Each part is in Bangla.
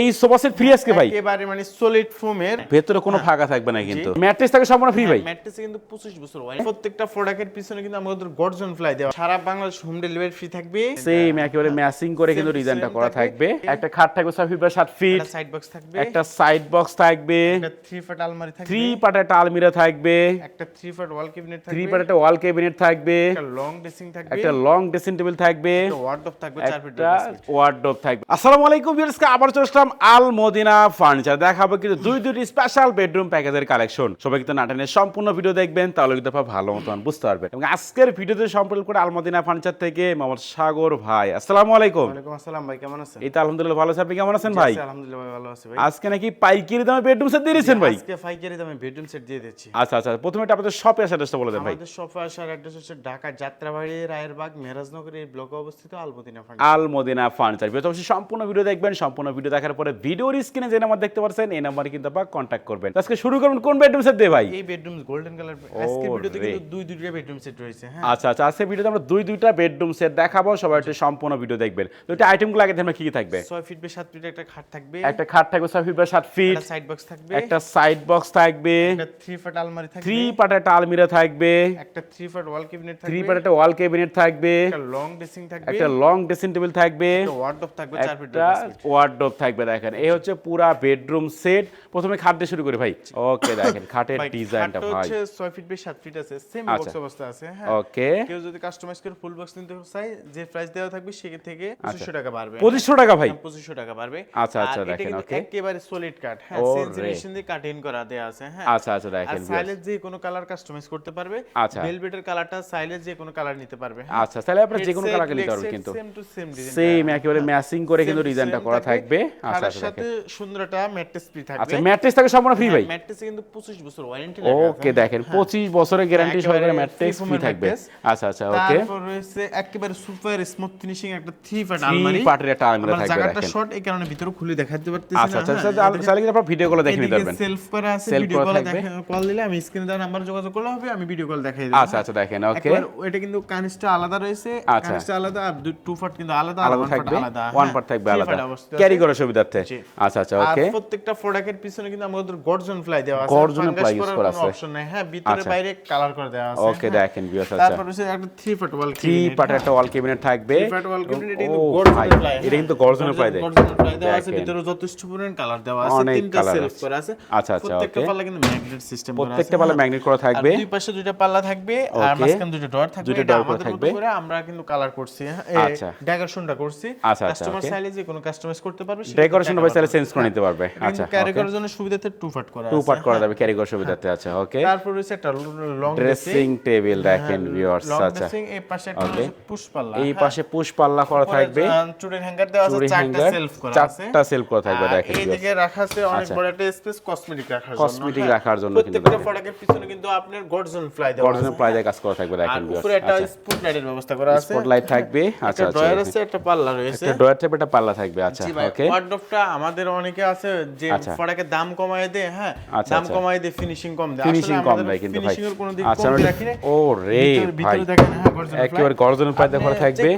এই সোফা সেট ফ্রি আজকে ভাই। একেবারে মানে সলিড ফোমের ভেতরে কোনো ফাঁকা থাকবে না কিন্তু। ম্যাট্রেস থাকে সম্পূর্ণ ফ্রি ভাই। ম্যাট্রেসে কিন্তু 25 বছর ওয়ারেন্টি প্রত্যেকটা প্রোডাক্টের পিছনে কিন্তু আমাদের গর্জন ফ্লাই দেওয়া। সারা বাংলাদেশ হোম ডেলিভারি ফ্রি থাকবে। সেম একেবারে ম্যাচিং করে কিন্তু ডিজাইনটা করা থাকবে। একটা খাট থাকবে ছয় ফিট বাই সাত ফিট সাইড বক্স থাকবে। একটা সাইড বক্স থাকবে। একটা থ্রি ফাট আলমারি থাকবে। থ্রি পার্ট একটা আলমিরা থাকবে। একটা থ্রি ফাট ওয়াল ক্যাবিনেট থাকবে পার্ট একটা ওয়াল ক্যাবিনেট থাকবে। একটা লং ড্রেসিং থাকবে। একটা লং ড্রেসিং টেবিল থাকবে। একটা ওয়ার্ডরোব থাকবে চার ফিট একটা ওয়ার্ডরোব থাকবে। আসসালামু আলাইকুম ভিউয়ার্স আবার চলে আসলাম আল মদিনা ফার্নিচার দেখাবো কিন্তু দুই দুটি স্পেশাল বেডরুম প্যাকেজের কালেকশন সবাই কিন্তু নাটানের সম্পূর্ণ ভিডিও দেখবেন তাহলে কিন্তু আপনারা ভালো মতন বুঝতে পারবেন। এবং আজকের ভিডিওতে সম্পর্ক করে আল মদিনা ফার্নিচার থেকে মোহাম্মদ সাগর ভাই। আসসালামু আলাইকুম। ওয়ালাইকুম আসসালাম ভাই কেমন আছেন? এই তো আলহামদুলিল্লাহ ভালো আছে আপনি কেমন আছেন ভাই? আলহামদুলিল্লাহ ভাই ভালো আছি ভাই। আজকে নাকি পাইকারি দামে বেডরুম সেট দিয়ে দিয়েছেন ভাই? আজকে ফাইকারি দামে বেডরুম সেট দিয়ে দিচ্ছি আচ্ছা আচ্ছা প্রথমে এটা আপনাদের শপে আসার চেষ্টা বলে দেন ভাই। আমাদের শপে আসার অ্যাড্রেস হচ্ছে ঢাকা যাত্রাবাড়ি রায়েরবাগ মেরাজনগর এই ব্লকে অবস্থিত আল মদিনা ফার্নিচার ভিডিও অবশ্যই সম্পূর্ণ ভিডিও দেখবেন সম্পূর্ণ ভিডিও দেখার পরে ভিডিওর স্ক্রিনে যে নাম্বার দেখতে পাচ্ছেন এই নাম্বারে কিন্তু আপনারা কন্ট্যাক্ট করবেন। আজকে শুরু করবেন কোন বেডরুম সেট দিয়ে ভাই? এই বেডরুম গোল্ডেন কালার আজকে ভিডিওতে কিন্তু দুই দুইটা বেডরুম সেট রয়েছে হ্যাঁ। আচ্ছা আচ্ছা আজকে ভিডিওতে আমরা দুই দুইটা বেডরুম সেট দেখাবো সবাই একটু সম্পূর্ণ ভিডিও দেখবেন। তো এটা আইটেমগুলো আগে দেখবেন কি কি থাকবে? ছয় ফিট বাই সাত ফিট একটা খাট থাকবে। একটা খাট থাকবে ছয় ফিট বাই সাত ফিট একটা সাইড বক্স থাকবে। একটা সাইড বক্স থাকবে। একটা থ্রি ফাট আলমারি থাকবে। থ্রি পার্ট একটা আলমিরা থাকবে। একটা থ্রি ফাট ওয়াল ক্যাবিনেট থাকবে পার্ট একটা ওয়াল ক্যাবিনেট থাকবে। একটা লং ড্রেসিং থাকবে। একটা লং ড্রেসিং টেবিল থাকবে। একটা ওয়ার্ডরোব থাকবে চার ফিট একটা ওয়ার্ডরোব থাকবে। দেখেন। এই হচ্ছে পুরা বেডরুম সেট প্রথমে খাট দিয়ে শুরু করি ভাই। ওকে দেখেন খাটের ডিজাইনটা ভাই। হচ্ছে ছয় ফিট বাই সাত ফিট আছে সেম আচ্ছা। বক্স অবস্থা আছে হ্যাঁ। ওকে কেউ যদি কাস্টমাইজ করে ফুল বক্স নিতে চায় যে প্রাইস দেওয়া থাকবে সেখান থেকে পঁচিশশো টাকা বাড়বে। পঁচিশশো টাকা ভাই? পঁচিশশো টাকা বাড়বে। আচ্ছা, আচ্ছা, দেখেন, okay. একেবারে সলিড কাট হ্যাঁ। মেশিন দিয়ে কাটিং করা দেয়া আছে হ্যাঁ। আচ্ছা আচ্ছা আর দেখেন সাইলের যে কোনো কালার কাস্টমাইজ করতে পারবে। আচ্ছা। ভেলভেটের কালারটা সাইলের যে কোনো কালার নিতে পারবে হ্যাঁ। আচ্ছা তাহলে আপনারা যে কোনো কালার নিতে পারবেন কিন্তু। Same to same design same একেবারে ম্যাচিং করে কিন্তু ডিজাইনটা করা থাকবে। আচ্ছা তার আচ্ছা সাথে সুন্দর একটা ম্যাট্রেস ফ্রি থাকবে। আচ্ছা ম্যাট্রেস থাকে সম্পূর্ণ ফ্রি ভাই। ম্যাট্রেসে কিন্তু 25 বছর ওয়ারেন্টি ওকে দেখেন পঁচিশ বছরের গ্যারান্টি সহকারে একেবারে ম্যাট্রেস ফ্রি থাকবে। আচ্ছা আচ্ছা ওকে তারপর রয়েছে একেবারে সুপার স্মুথ ফিনিশিং একটা থ্রি থ্রি আলমারি। পার্টের একটা আলমিরা থাকবে জায়গাটা শর্ট এই কারণে ভিতরে খুলে দেখাতে পারতেছি আচ্ছা আচ্ছা হ্যাঁ, আচ্ছা তাহলে কিন্তু আপনারা ভিডিও গুলো দেখে নিতে পারবেন সেলফ করা আছে ভিডিও কল থাকবে। কল দিলে আমি স্ক্রিনে নাম্বার যোগাযোগ করলে হবে আমি ভিডিও কল দেখাই দেব। আচ্ছা আচ্ছা দেখেন ওকে এটা কিন্তু কানিসটা আলাদা রয়েছে আচ্ছা। কানিসটা আলাদা আর টু ফাট কিন্তু আলাদা আলাদা থাকবে? আলাদা ওয়ান হ্যাঁ, পার্ট থাকবে আলাদা। ক্যারি করার সুবিধার্থে। আচ্ছা আচ্ছা ওকে। প্রত্যেকটা প্রোডাক্টের পিছনে কিন্তু আমাদের গর্জন ফ্লাই দেওয়া আছে। ply use করার করা আছে। অপশন নাই। হ্যাঁ ভিতরে আচ্ছা। বাইরে কালার করে দেওয়া আছে। ওকে হ্যাঁ। দেখেন ভিউয়ার্স আচ্ছা। তারপর হচ্ছে একটা থ্রি ফাট ওয়াল থ্রি পার্টের একটা ওয়াল ক্যাবিনেট থাকবে। Part wall cabinet, এটা কিন্তু ভাই, ply, এটা। কিন্তু গর্জনের প্রায় দেয়। গর্জনের ply দেওয়া আছে ভিতরে যথেষ্ট পরিমাণ কালার দেওয়া আছে তিনটা সেলফ করা আছে। আচ্ছা, আচ্ছা, প্রত্যেকটা পাল্লা কিন্তু ম্যাগনেট সিস্টেম করা আছে প্রত্যেকটা পাল্লা। ম্যাগনেট করা থাকবে। দুই পাশে দুইটা পাল্লা থাকবে আর মাঝখানে দুইটা ডোর থাকবে আমাদের মতো থাকবে। আমরা কিন্তু কালার করছি হ্যাঁ। আচ্ছা। ডেকোরেশনটা করছি। আচ্ছা, আচ্ছা, কাস্টমার চাইলে যে কোনো কাস্টমাইজ করতে পারবে ডেকোরেশন ভাই চাইলে চেঞ্জ করে নিতে পারবে। আচ্ছা আচ্ছা ক্যারি করার জন্য সুবিধাতে টু ফাট করা টু পার্ট করা যাবে ক্যারি করার সুবিধাতে আচ্ছা ওকে তারপর রয়েছে একটা লং ড্রেসিং টেবিল দেখেন ভিউয়ার্স লং আচ্ছা। ড্রেসিং এই পাশে একটা. পুশ পাল্লা এই পাশে পুশ পাল্লা করা থাকবে। চুড়ির হ্যাঙ্গার দেওয়া আছে চারটা সেলফ করা আছে। চারটা সেলফ করা থাকবে দেখেন viewers। এইদিকে রাখা আছে অনেক আচ্ছা। বড় একটা স্পেস কসমেটিক রাখার জন্য Cosmetic হ্যাঁ। রাখার জন্য কিন্তু প্রত্যেকটা। প্রোডাক্টের পিছনে কিন্তু আপনার গর্জন ফ্লাই দেওয়া আছে প্রায় কাজ করা থাকবে দেখেন উপরে একটা ভিউয়ার্স স্পট লাইটের ব্যবস্থা করা আছে। স্পটলাইট থাকবে আচ্ছা আচ্ছা। ড্রয়ার আছে একটা পাল্লা রয়েছে। একটা ড্রয়ার টাইপের একটা পাল্লা থাকবে আচ্ছা ওকে আমাদের অনেকে আছে যে আচ্ছা। দাম কমায় দেয় হ্যাঁ? আচ্ছা, দাম আচ্ছা। কমায় দেয় ফিনিশিং কম দেয় ফিনিশিং কম দেয় কিন্তু ভাই। finishing এর কোনো দিক আচ্ছা রাখি না। ও রে ভাই। হ্যাঁ একেবারে গর্জনের করা থাকবে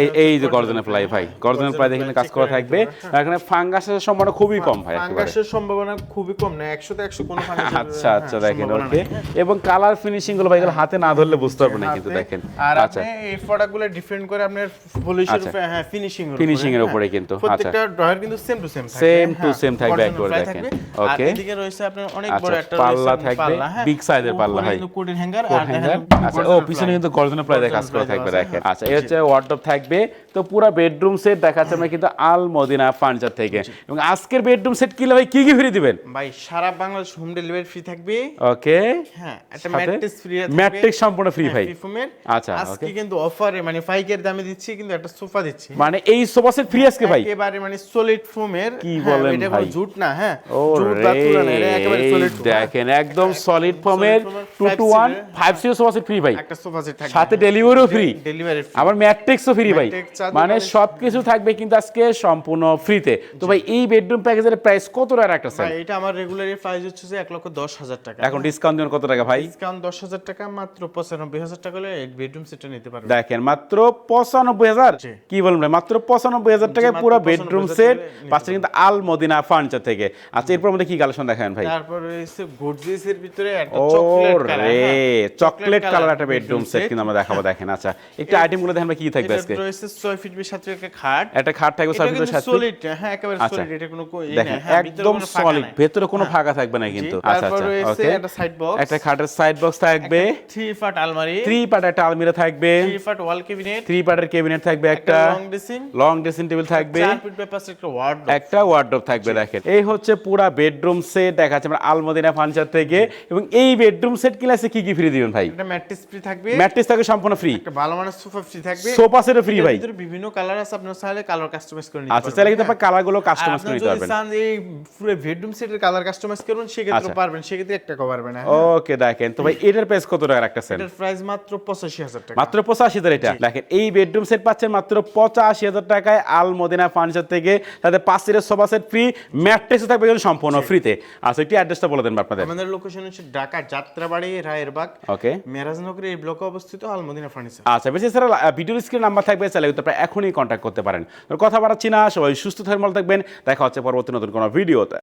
এই এই যে গর্জনের প্লাই ভাই। হ্যাঁ, গর্জনের প্লাই কাজ করা থাকবে। এখানে ফাঙ্গাসের সম্ভাবনা খুবই কম ভাই ফাঙ্গাসের সম্ভাবনা খুবই কম না একশো তে একশো কোনো ফাঙ্গাসের আচ্ছা আচ্ছা হ্যাঁ, দেখেন ওকে। এবং কালার ফিনিশিংগুলো ভাই এগুলো হাতে না ধরলে বুঝতে পারবেন না কিন্তু দেখেন। আর আচ্ছা। আপনি এই প্রোডাক্টগুলো ডিফারেন্ট করে আপনার পলিশের আচ্ছা। হ্যাঁ ফিনিশিং এর Finishing এর হ্যাঁ। উপরে কিন্তু, আচ্ছা। কিন্তু সেম টু সেম থাকবে to হ্যাঁ, same থাকবে একবারে দেখেন। আর এদিকে রয়েছে আপনার অনেক আচ্ছা, বড় একটা পাল্লা থাকবে, হ্যাঁ। size এর পাল্লা। কোটের হ্যাঙ্গার আর আচ্ছা ও পিছনে কিন্তু কাজ গর্জনের থাকবে দেখেন আচ্ছা এই হচ্ছে ওয়ার্ডরোব থাকবে। তো পুরো বেডরুম সেট দেখাচ্ছে আমরা কিন্তু আল মদিনা ফার্নিচার থেকে এবং আজকের বেডরুম সেট কিনলে ভাই? কি কি ফ্রি দিবেন? ভাই সারা বাংলাদেশ হোম ডেলিভারি ফ্রি থাকবে। ওকে হ্যাঁ একটা ম্যাট্রেস ফ্রি থাকবে। ম্যাট্রিক সম্পূর্ণ ফ্রি ভাই। আচ্ছা, আজকে কিন্তু অফারে মানে ফাইকের দামে দিচ্ছি কিন্তু একটা সোফা দিচ্ছি। মানে এই সোফা সেট ফ্রি আজকে ভাই? একেবারে মানে সলিড ফোমের কি বলেন এটা ভাই? কোনো জুট না হ্যাঁ জুট বা তুলা না, এটা একেবারে solid হ্যাঁ। দেখেন একদম সলিড foam এর টু five টু ওয়ান seat-এর, ফাইভ সিও সোফা সেট ফ্রি ভাই। একটা সোফা সেট থাকবে সাথে ডেলিভারিও ফ্রি ডেলিভারি আবার ম্যাট্রিক্সও ফ্রি ভাই। মানে মানে- সবকিছু থাকবে কিন্তু আজকে সম্পূর্ণ ফ্রিতে তো ভাই এই বেডরুম প্যাকেজের প্রাইস কত টাকা রাখতেছেন ভাই এটা আমার রেগুলার প্রাইস হচ্ছে যে এক লক্ষ দশ হাজার টাকা। এখন ডিসকাউন্ট দিবেন কত টাকা ভাই? ডিসকাউন্ট দশ হাজার টাকা মাত্র পঁচানব্বই হাজার টাকা হলে বেডরুম সেটটা নিতে পারবে দেখেন মাত্র পঁচানব্বই হাজার? কি বলবেন ভাই মাত্র পঁচানব্বই হাজার টাকায় পুরো বেডরুম সেট পাঁচটা কিন্তু আল মদিনা ফার্নিচার থেকে। আচ্ছা এরপর মধ্যে কি কালেকশন দেখাবেন ভাই? তারপর রয়েছে গর্জিয়াসের ভিতরে একটা চকলেট কালার রে হ্যাঁ। চকলেট কালার একটা বেডরুম সেট কিন্তু আমরা দেখাবো দেখেন আচ্ছা। একটু আইটেমগুলো দেখেন ভাই কি থাকবে আজকে? রয়েছে 6 ফিট বাই 7 একটা খাট। একটা খাট থাকবে এটা সার্ভিস কিন্তু সাথে সলিড হ্যাঁ একেবারে আচ্ছা। সলিড এটা কোনো কো- ই দেখেন নাই, হ্যাঁ, ভিতরে একদম সলিড ভেতরে কোনো ফাঁকা থাকবে না কিন্তু। আচ্ছা আচ্ছা ওকে একটা সাইড বক্স একটা খাটের সাইড বক্স থাকবে। থ্রি ফাট আলমারি। থ্রি পার্ট একটা আলমিরা থাকবে। থ্রি ফাট ওয়াল ক্যাবিনেট থ্রি পার্টের ক্যাবিনেট থাকবে একটা long dressing long dressing table থাকবে। চার ফিট বাই একটা থাকবে দেখেন। এই হচ্ছে পুরা বেডরুম সেট দেখা যাচ্ছে আলমদিনা ফার্নিচার থেকে। এবং এই বেডরুম সেট কিলাসে কি কি ফ্রি দিবেন ভাই? একটা ম্যাট্রেস ফ্রি থাকবে। ম্যাট্রেস থাকবে সম্পূর্ণ ফ্রি একটা ভালো মানের সোফা ফ্রি থাকবে। সোফা সেটও ফ্রি ভাই। ভিতরে বিভিন্ন কালার আছে আপনার চাইলে কালার কাস্টমাইজ করে নিতে আচ্ছা চাইলে কিন্তু কালারগুলো আর কাস্টমাইজ করে নিতে যদি চান এই পুরো বেডরুম সেটের কালার কাস্টমাইজ করুন সেক্ষেত্রে আচ্ছা। পারবেন সেক্ষেত্রে একটা পারবেন ওকে দেখেন। তো ভাই এটার প্রাইস কত টাকা রাখতেছেন এটার প্রাইস মাত্র পঁচাশি হাজার টাকা। মাত্র পঁচাশি হাজার এটা। দেখেন এই বেডরুম সেট পাচ্ছেন মাত্র পঁচাশি হাজার টাকায় আল মদিনা ফার্নিচার থেকে। তাতে পাঁচ সিটের সোফা সেট ফ্রি ম্যাট্রেসও থাকবে কিন্তু সম্পূর্ণ ফ্রিতে আচ্ছা একটু অ্যাড্রেসটা বলে দেন আপনাদের। আমাদের লোকেশন হচ্ছে ঢাকা যাত্রাবাড়ি রায়েরবাগ ওকে মেরাজনগরে এই ব্লকে অবস্থিত আলমদিনা ফার্নিচার আচ্ছা বেশি স্যার ভিডিও স্ক্রিন নাম্বার থাকবে চাইলে কিন্তু আপনারা এখনই কন্ট্যাক্ট করতে পারেন। কথা বাড়াচ্ছি না সবাই সুস্থ থাকবেন দেখা হচ্ছে পরবর্তী নতুন কোনো ভিডিওতে